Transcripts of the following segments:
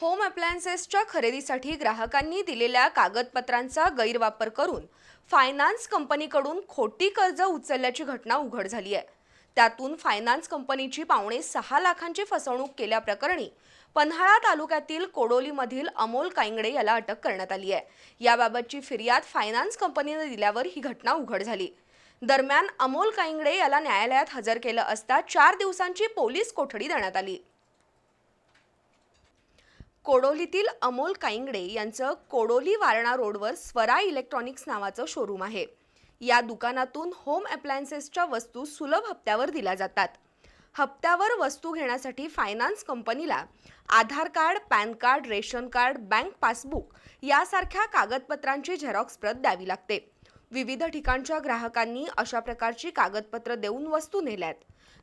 Home अप्लायन्सेसच्या खरेदीसाठी ग्राहकांनी दिलेल्या कागदपत्रांचा गैरवापर करून फायनान्स कंपनीकडून खोटी कर्ज उचलल्याची घटना उघड झाली आहे. त्यातून फायनान्स कंपनीची पावणे सहा लाखांची फसवणूक केल्याप्रकरणी पन्हाळा तालुक्यातील कोडोलीमधील अमोल कांगडे याला अटक करण्यात आली आहे. याबाबतची फिर्याद फायनान्स कंपनीने दिल्यावर ही घटना उघड झाली. दरम्यान अमोल कांगडे याला न्यायालयात हजर केलं असता चार दिवसांची पोलीस कोठडी देण्यात आली. कोडोलीतील अमोल काइंगडे यांचं कोडोली वारणा रोडवर स्वरा इलेक्ट्रॉनिक्स नावाचं शोरूम आहे. या दुकानातून होम अप्लायन्सेसच्या वस्तू सुलभ हप्त्यावर दिल्या जातात. हप्त्यावर वस्तू घेण्यासाठी फायनान्स कंपनीला Aadhaar card PAN card ration card bank passbook यासारख्या कागदपत्रांची झेरॉक्स प्रत द्यावी लागते. विविध ठिकाणच्या ग्राहकांनी अशा प्रकारची कागदपत्र देऊन वस्तू नेल्यात.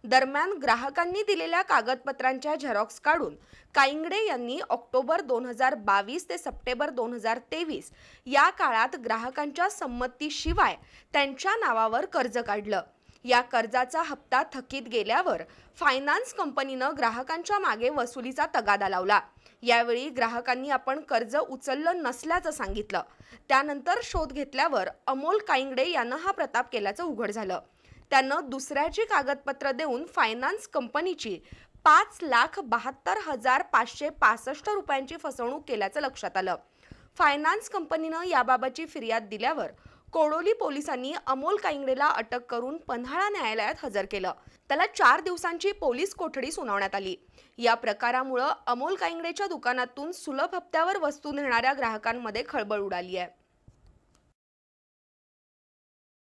दरम्यान ग्राहकांनी दिलेल्या कागदपत्रांच्या झेरॉक्स काढून काइंगडे यांनी ऑक्टोबर दोन हजार बावीस ते सप्टेंबर दोन हजार तेवीस या काळात ग्राहकांच्या संमतीशिवाय त्यांच्या नावावर कर्ज काढलं. या कर्जाचा हप्ता थकीत गेल्यावर फायनान्स कंपनीनं ग्राहकांच्या मागे वसुलीचा तगादा लावला. यावेळी ग्राहकांनी आपण कर्ज उचललं नसल्याचं सांगितलं. त्यानंतर शोध घेतल्यावर अमोल काइंगडे यानं हा प्रताप केल्याचं उघड झालं. त्यानं दुसऱ्याची कागदपत्र देऊन फायनान्स कंपनीची पाच लाख बहात्तर हजार पाचशे पासष्ट रुपयांची फसवणूक केल्याचं लक्षात आलं. फायनान्स कंपनीनं याबाबतची फिर्याद दिल्यावर कोडोली पोलिसांनी अमोल काइंगडेला अटक करून पन्हाळा न्यायालयात हजर केलं. त्याला चार दिवसांची पोलीस कोठडी सुनावण्यात आली. या प्रकारामुळं अमोल काइंगडेच्या दुकानातून सुलभ हप्त्यावर वस्तू नेणाऱ्या ग्राहकांमध्ये खळबळ उडाली आहे.